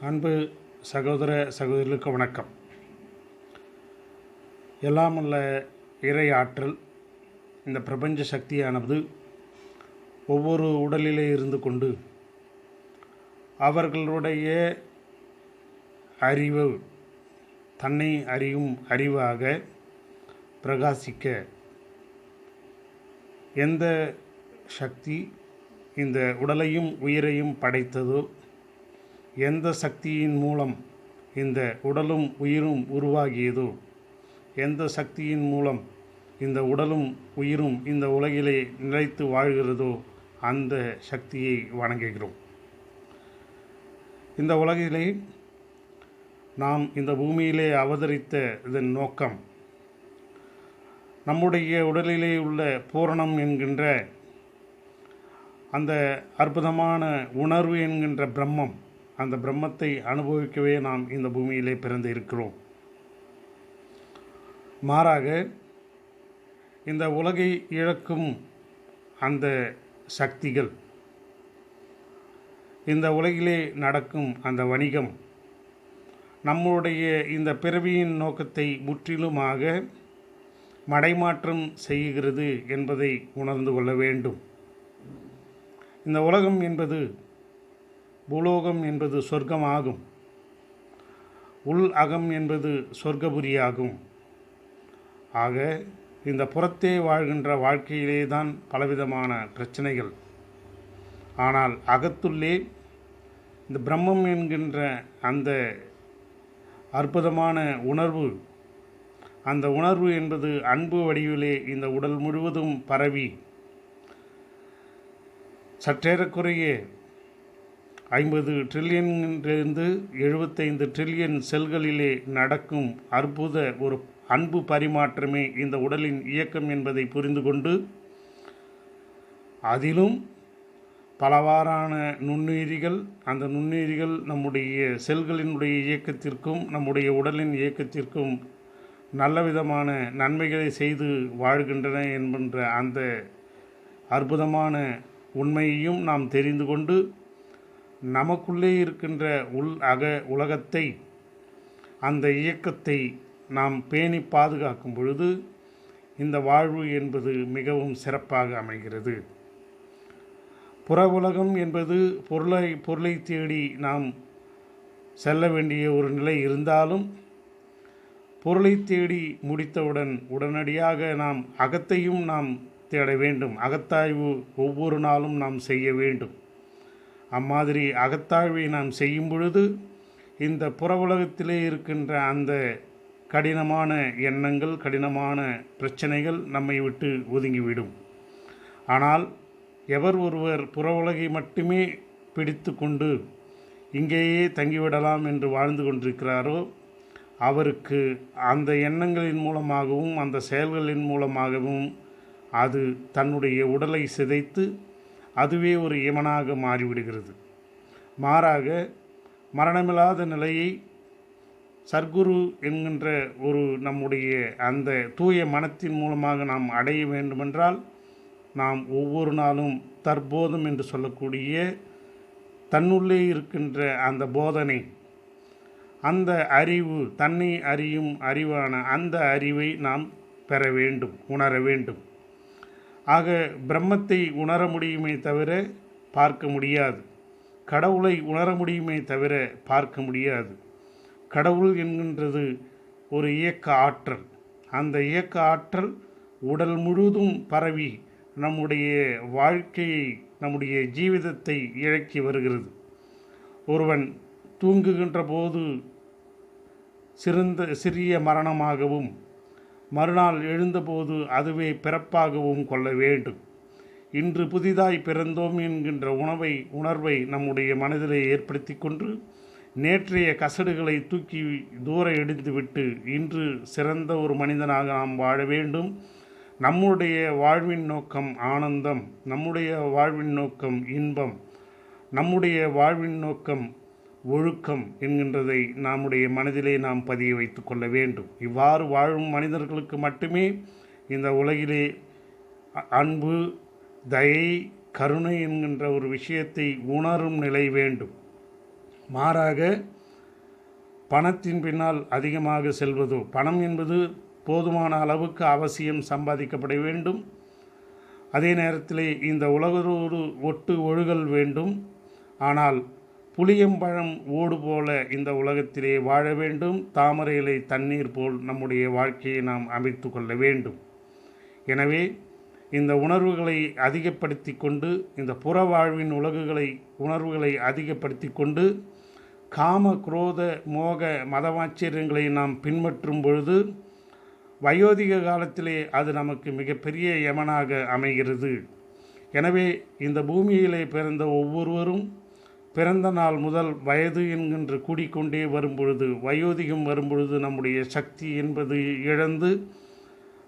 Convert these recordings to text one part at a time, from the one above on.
அன்பு சகோதர சகோதரிகளுக்கு வணக்கம். எல்லாம் உள்ள இறை ஆற்றல் இந்த பிரபஞ்ச சக்தியானது ஒவ்வொரு உடலிலே இருந்து கொண்டு அவர்களுடைய அறிவு தன்னை அறியும் அறிவாக பிரகாசிக்க எந்த சக்தி இந்த உடலையும் உயிரையும் படைத்ததோ எந்த சக்தியின் மூலம் இந்த உடலும் உயிரும் உருவாகியதோ? எந்த சக்தியின் மூலம் இந்த உடலும் உயிரும் இந்த உலகிலே நிலைத்து வாழ்கிறதோ? அந்த சக்தியை வணங்குகிறோம். இந்த உலகிலே நாம் இந்த பூமியிலே அவதரித்த இதன் நோக்கம் நம்முடைய உடலிலே உள்ள பூரணம் என்கின்ற அந்த அற்புதமான உணர்வு என்கின்ற பிரம்மம் அந்த பிரம்மத்தை அனுபவிக்கவே நாம் இந்த பூமியிலே பிறந்து இருக்கிறோம். மாறாக இந்த உலகை இழக்கும் அந்த சக்திகள் இந்த உலகிலே நடக்கும் அந்த வணிகம் நம்முடைய இந்த பிறவியின் நோக்கத்தை முற்றிலுமாக மடைமாற்றம் செய்கிறது என்பதை உணர்ந்து கொள்ள வேண்டும். இந்த உலகம் என்பது பூலோகம் என்பது சொர்க்கமாகும். உள் அகம் என்பது சொர்க்கபுரியாகும். ஆக இந்த புறத்தே வாழ்கின்ற வாழ்க்கையிலே தான் பலவிதமான பிரச்சனைகள். ஆனால் அகத்துள்ளே இந்த பிரம்மம் என்கின்ற அந்த அற்புதமான உணர்வு அந்த உணர்வு என்பது அன்பு வடிவிலே இந்த உடல் முழுவதும் பரவி சற்றேறக்குறைய ஐம்பது ட்ரில்லியனிலிருந்து எழுபத்தைந்து ட்ரில்லியன் செல்களிலே நடக்கும் அற்புத ஒரு அன்பு பரிமாற்றமே இந்த உடலின் இயக்கம் என்பதை புரிந்து கொண்டு அதிலும் பலவாறான நுண்ணுயிரிகள் அந்த நுண்ணுயிரிகள் நம்முடைய செல்களினுடைய இயக்கத்திற்கும் நம்முடைய உடலின் இயக்கத்திற்கும் நல்ல விதமான நன்மைகளை செய்து வாழ்கின்றன என்கின்ற அந்த அற்புதமான உண்மையையும் நாம் தெரிந்து கொண்டு நமக்குள்ளே இருக்கின்ற உள் அக உலகத்தை அந்த இயக்கத்தை நாம் பேணி பாதுகாக்கும் பொழுது இந்த வாழ்வு என்பது மிகவும் சிறப்பாக அமைகிறது. புற உலகம் என்பது பொருளை பொருளை தேடி நாம் செல்ல வேண்டிய ஒரு நிலை இருந்தாலும் பொருளை தேடி முடித்தவுடன் உடனடியாக நாம் அகத்தையும் நாம் தேட வேண்டும். அகத்தாய்வு ஒவ்வொரு நாளும் நாம் செய்ய வேண்டும். அம்மாதிரி அகத்தாழ்வை நாம் செய்யும் பொழுது இந்த புற உலகத்திலே இருக்கின்ற அந்த கடினமான எண்ணங்கள் கடினமான பிரச்சனைகள் நம்மை விட்டு ஒதுங்கிவிடும். ஆனால் எவர் ஒருவர் புற உலகை மட்டுமே பிடித்து கொண்டு இங்கேயே தங்கிவிடலாம் என்று வாழ்ந்து கொண்டிருக்கிறாரோ அவருக்கு அந்த எண்ணங்களின் மூலமாகவும் அந்த செயல்களின் மூலமாகவும் அது தன்னுடைய உடலை சிதைத்து அதுவே ஒரு யமனாக மாறிவிடுகிறது. மாறாக மரணமில்லாத நிலையை சர்க்குரு என்கின்ற ஒரு நம்முடைய அந்த தூய மனத்தின் மூலமாக நாம் அடைய வேண்டுமென்றால் நாம் ஒவ்வொரு நாளும் தற்போதம் என்று சொல்லக்கூடிய தன்னுள்ளே இருக்கின்ற அந்த போதனை அந்த அறிவு தன்னை அறியும் அறிவான அந்த அறிவை நாம் பெற வேண்டும் உணர வேண்டும். ஆக பிரம்மத்தை உணர முடியுமே தவிர பார்க்க முடியாது. கடவுளை உணர முடியுமே தவிர பார்க்க முடியாது. கடவுள் என்கின்றது ஒரு இயக்க ஆற்றல். அந்த இயக்க ஆற்றல் உடல் முழுவதும் பரவி நம்முடைய வாழ்க்கையை நம்முடைய ஜீவிதத்தை இழக்கி வருகிறது. ஒருவன் தூங்குகின்ற போது சிறந்த சிறிய மரணமாகவும் மறுநாள் எழுந்தபோது அதுவே பிறப்பாகவும் கொள்ள வேண்டும். இன்று புதிதாய் பிறந்தோம் என்கின்ற உணவை உணர்வை நம்முடைய மனதிலே ஏற்படுத்தி கொண்டு நேற்றைய கசடுகளை தூக்கி தூர எடுத்துவிட்டு இன்று சிறந்த ஒரு மனிதனாக நாம் வாழ வேண்டும். நம்முடைய வாழ்வின் நோக்கம் ஆனந்தம் நம்முடைய வாழ்வின் நோக்கம் இன்பம் நம்முடைய வாழ்வின் நோக்கம் ஒழுக்கம் என்கின்றதை நம்முடைய மனதிலே நாம் பதிய வைத்து கொள்ள வேண்டும். இவ்வாறு வாழும் மனிதர்களுக்கு மட்டுமே இந்த உலகிலே அன்பு தயை கருணை என்கின்ற ஒரு விஷயத்தை உணரும் நிலை வேண்டும். மாறாக பணத்தின் பின்னால் அதிகமாக செல்வதோ பணம் என்பது போதுமான அளவுக்கு அவசியம் சம்பாதிக்கப்பட வேண்டும். அதே நேரத்திலே இந்த உலகரோடு ஒட்டு ஒழுகல் வேண்டும். ஆனால் புளியம்பழம் ஓடு போல இந்த உலகத்திலே வாழ வேண்டும். தாமரையிலை தண்ணீர் போல் நம்முடைய வாழ்க்கையை நாம் அமைத்து கொள்ள வேண்டும். எனவே இந்த உணர்வுகளை அதிகப்படுத்தி கொண்டு இந்த புற வாழ்வின் உலகுகளை உணர்வுகளை அதிகப்படுத்தி கொண்டு காம குரோத மோக மதமாச்சரியங்களை நாம் பின்பற்றும் பொழுது வயோதிக காலத்திலே அது நமக்கு மிகப்பெரிய யமனாக அமைகிறது. எனவே இந்த பூமியிலே பிறந்த ஒவ்வொருவரும் பிறந்த நாள் முதல் வயது என்கின்ற கூடிக்கொண்டே வரும்பொழுது வயோதிகம் வரும்பொழுது நம்முடைய சக்தி என்பது இழந்து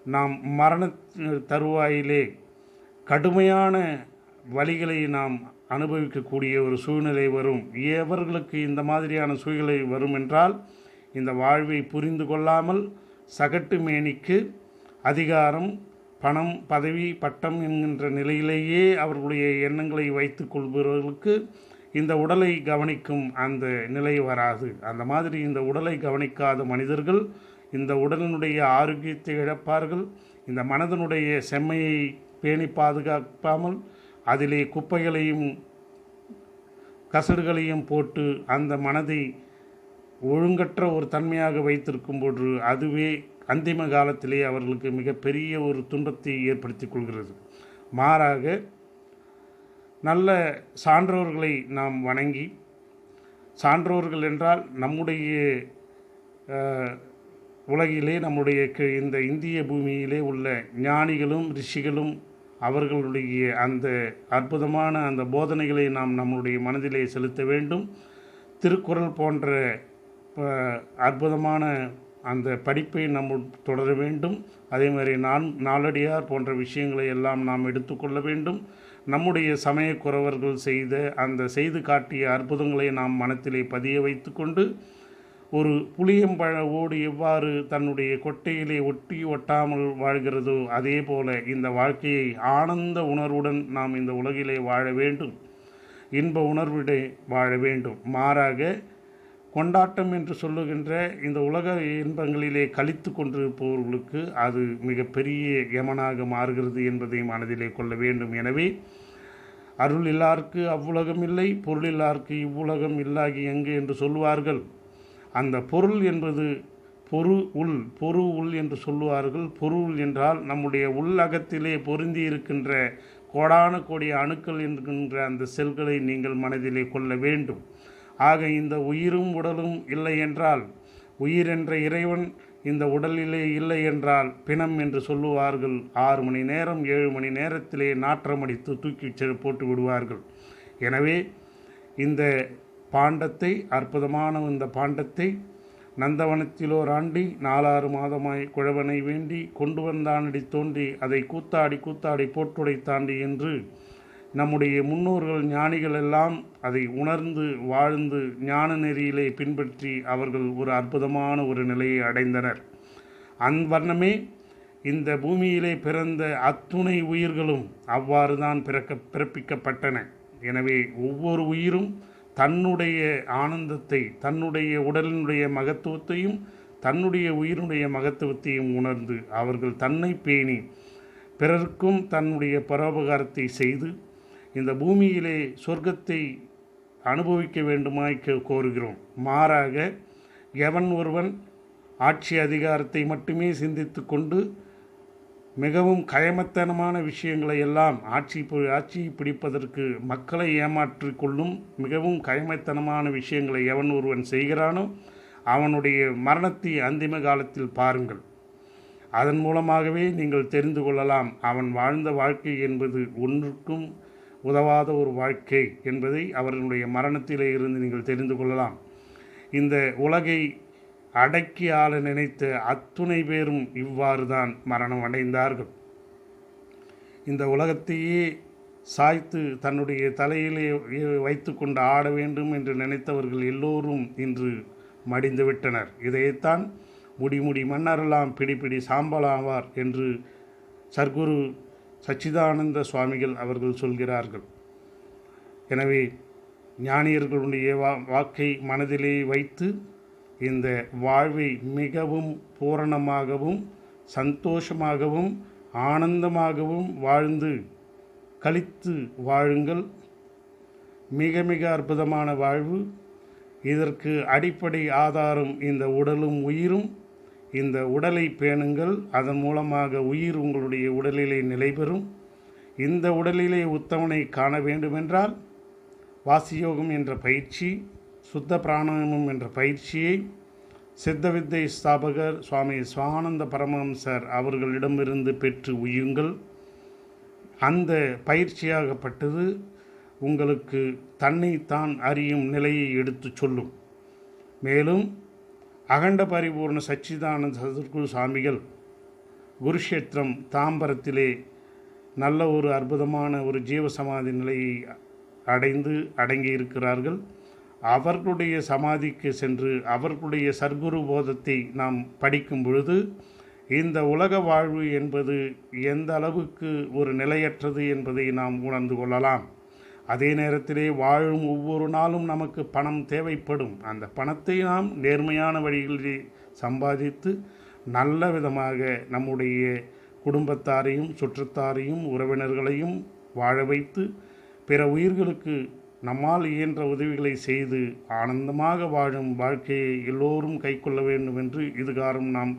நாம் மரண தருவாயிலே கடுமையான வழிகளை நாம் அனுபவிக்கக்கூடிய ஒரு சூழ்நிலை வரும். எவர்களுக்கு இந்த மாதிரியான சூழ்நிலை வரும் என்றால் இந்த வாழ்வை புரிந்து கொள்ளாமல் சகட்டு மேனிக்கு அதிகாரம் பணம் பதவி பட்டம் என்கின்ற நிலையிலேயே அவர்களுடைய எண்ணங்களை வைத்து கொள்பவர்களுக்கு இந்த உடலை கவனிக்கும் அந்த நிலை வராது. அந்த மாதிரி இந்த உடலை கவனிக்காத மனிதர்கள் இந்த உடலினுடைய ஆரோக்கியத்தை இழப்பார்கள். இந்த மனதனுடைய செம்மையை பேணி பாதுகாப்பாமல் அதிலே குப்பைகளையும் கசடுகளையும் போட்டு அந்த மனதை ஒழுங்கற்ற ஒரு தன்மையாக வைத்திருக்கும் போது அதுவே அந்திம காலத்திலே அவர்களுக்கு மிகப்பெரிய ஒரு துன்பத்தை ஏற்படுத்தி கொள்கிறது. மாறாக நல்ல சான்றோர்களை நாம் வணங்கி சான்றோர்கள் என்றால் நம்முடைய உலகிலே நம்முடைய இந்த இந்திய பூமியிலே உள்ள ஞானிகளும் ரிஷிகளும் அவர்களுடைய அந்த அற்புதமான அந்த போதனைகளை நாம் நம்முடைய மனதிலே செலுத்த வேண்டும். திருக்குறள் போன்ற அற்புதமான அந்த படிப்பை நம்ம தொடர வேண்டும். அதே மாதிரி நான் நாளடியார் போன்ற விஷயங்களை எல்லாம் நாம் எடுத்துக்கொள்ள வேண்டும். நம்முடைய சமயக்குறவர்கள் செய்த அந்த செய்து காட்டிய அற்புதங்களை நாம் மனத்திலே பதிய வைத்து கொண்டு ஒரு புளியம்பழ ஓடு எவ்வாறு தன்னுடைய கொட்டையிலே ஒட்டி ஒட்டாமல் வாழ்கிறதோ அதே போல இந்த வாழ்க்கையை ஆனந்த உணர்வுடன் நாம் இந்த உலகிலே வாழ வேண்டும். இன்ப உணர்விடே வாழ வேண்டும். மாறாக கொண்டாட்டம் என்று சொல்லுகின்ற இந்த உலக இன்பங்களிலே கழித்து கொண்டிருப்பவர்களுக்கு அது மிகப்பெரிய யமனாக மாறுகிறது என்பதை மனதிலே கொள்ள வேண்டும். எனவே அருள் இல்லார்க்கு அவ்வுலகம் இல்லை பொருள் இல்லார்க்கு இவ்வுலகம் இல்லாகி எங்கு என்று சொல்லுவார்கள். அந்த பொருள் என்பது பொரு உள் பொரு உள் என்று சொல்லுவார்கள். பொருள் என்றால் நம்முடைய உள்ளகத்திலே பொருந்தி இருக்கின்ற கோடான கோடி அணுக்கள் என்கின்ற அந்த செல்களை நீங்கள் மனதிலே கொள்ள வேண்டும். ஆக இந்த உயிரும் உடலும் இல்லை என்றால் உயிர் என்ற இறைவன் இந்த உடலிலே இல்லை என்றால் பிணம் என்று சொல்லுவார்கள். ஆறு மணி நேரம் ஏழு மணி நேரத்திலே நாற்றமடித்து தூக்கி போட்டு விடுவார்கள். எனவே இந்த பாண்டத்தை அற்புதமான இந்த பாண்டத்தை நந்தவனத்திலோர் ஆண்டி நாலாறு மாதமாய் குழவனை வேண்டி கொண்டு வந்தானடி தோன்றி அதை கூத்தாடி கூத்தாடி போட்டுடை தாண்டி என்று நம்முடைய முன்னோர்கள் ஞானிகள் எல்லாம் அதை உணர்ந்து வாழ்ந்து ஞான நெறியிலே பின்பற்றி அவர்கள் ஒரு அற்புதமான ஒரு நிலையை அடைந்தனர். அவ்வண்ணமே இந்த பூமியிலே பிறந்த அத்துணை உயிர்களும் அவ்வாறு தான் பிறக்க பிறப்பிக்கப்பட்டன. எனவே ஒவ்வொரு உயிரும் தன்னுடைய ஆனந்தத்தை தன்னுடைய உடலினுடைய மகத்துவத்தையும் தன்னுடைய உயிருடைய மகத்துவத்தையும் உணர்ந்து அவர்கள் தன்னை பேணி பிறருக்கும் தன்னுடைய பரோபகாரத்தை செய்து இந்த பூமியிலே சொர்க்கத்தை அனுபவிக்க வேண்டுமாய் கோருகிறோம். மாறாக எவன் ஒருவன் ஆட்சி அதிகாரத்தை மட்டுமே சிந்தித்து கொண்டு மிகவும் கயமத்தனமான விஷயங்களை எல்லாம் ஆட்சி ஆட்சி ஆட்சியை பிடிப்பதற்கு மக்களை ஏமாற்றி கொள்ளும் மிகவும் கயமத்தனமான விஷயங்களை எவன் ஒருவன் செய்கிறானோ அவனுடைய மரணத்தை அந்திம காலத்தில் பாருங்கள். அதன் மூலமாகவே நீங்கள் தெரிந்து கொள்ளலாம் அவன் வாழ்ந்த வாழ்க்கை என்பது ஒன்றுக்கும் உதவாத ஒரு வாழ்க்கை என்பதை அவர்களுடைய மரணத்திலே இருந்து நீங்கள் தெரிந்து கொள்ளலாம். இந்த உலகை அடக்கி ஆள நினைத்த அத்துணை பேரும் இவ்வாறு தான் மரணம் அடைந்தார்கள் இந்த உலகத்தையே சாய்த்து தன்னுடைய தலையிலே வைத்து கொண்டு ஆட வேண்டும் என்று நினைத்தவர்கள் எல்லோரும் இன்று மடிந்துவிட்டனர் இதைத்தான் முடி முடி மன்னரெல்லாம் பிடி பிடி சாம்பலாவார் என்று சர்க்குரு சச்சிதானந்த சுவாமிகள் அவர்கள் சொல்கிறார்கள். எனவே ஞானியர்களுடைய வா வாக்கை மனதிலே வைத்து இந்த வாழ்வை மிகவும் பூரணமாகவும் சந்தோஷமாகவும் ஆனந்தமாகவும் வாழ்ந்து கழித்து வாழுங்கள். மிக மிக அற்புதமான வாழ்வு. இதற்கு அடிப்படை ஆதாரம் இந்த உடலும் உயிரும். இந்த உடலை பேணுங்கள். அதன் மூலமாக உயிர் உங்களுடைய உடலிலே நிலைபெறும். இந்த உடலிலே உத்தமனை காண வேண்டுமென்றால் வாசியோகம் என்ற பயிற்சி சுத்த பிராணாயமம் என்ற பயிற்சியை சித்த வித்தை ஸ்தாபகர் சுவாமி சுவானந்த பரமஹம்சர் அவர்களிடமிருந்து பெற்று உயுங்கள். அந்த பயிற்சியாகப்பட்டது உங்களுக்கு தன்னைத்தான் அறியும் நிலையை எடுத்துச் சொல்லும். மேலும் அகண்ட பரிபூர்ண சச்சிதானந்த சதுர்குரு சாமிகள் குருஷேத்திரம் தாம்பரத்திலே நல்ல ஒரு அற்புதமான ஒரு ஜீவசமாதி நிலையை அடைந்து அடங்கியிருக்கிறார்கள். அவர்களுடைய சமாதிக்கு சென்று அவர்களுடைய சர்க்குரு போதத்தை நாம் படிக்கும் பொழுது இந்த உலக வாழ்வு என்பது எந்த அளவுக்கு ஒரு நிலையற்றது என்பதை நாம் உணர்ந்து கொள்ளலாம். அதே நேரத்திலே வாழும் ஒவ்வொரு நாளும் நமக்கு பணம் தேவைப்படும். அந்த பணத்தை நாம் நேர்மையான வழிகளிலே சம்பாதித்து நல்ல விதமாக நம்முடைய குடும்பத்தாரையும் சுற்றத்தாரையும் உறவினர்களையும் வாழ வைத்து பிற உயிர்களுக்கு நம்மால் இயன்ற உதவிகளை செய்து ஆனந்தமாக வாழும் வாழ்க்கையை எல்லோரும் கைக்கொள்ள வேண்டும் என்று இதுகாரம் நாம்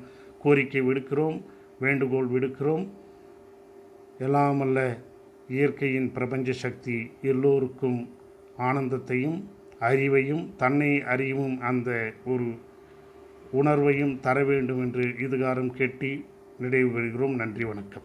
கோரிக்கை விடுக்கிறோம் வேண்டுகோள் விடுக்கிறோம். எல்லாமல்ல இயற்கையின் பிரபஞ்ச சக்தி எல்லோருக்கும் ஆனந்தத்தையும் அறிவையும் தன்னை அறிவும் அந்த ஒரு உணர்வையும் தர வேண்டும் என்று இதுகாரம் கேட்டி நிறைவு பெறுகிறோம். நன்றி வணக்கம்.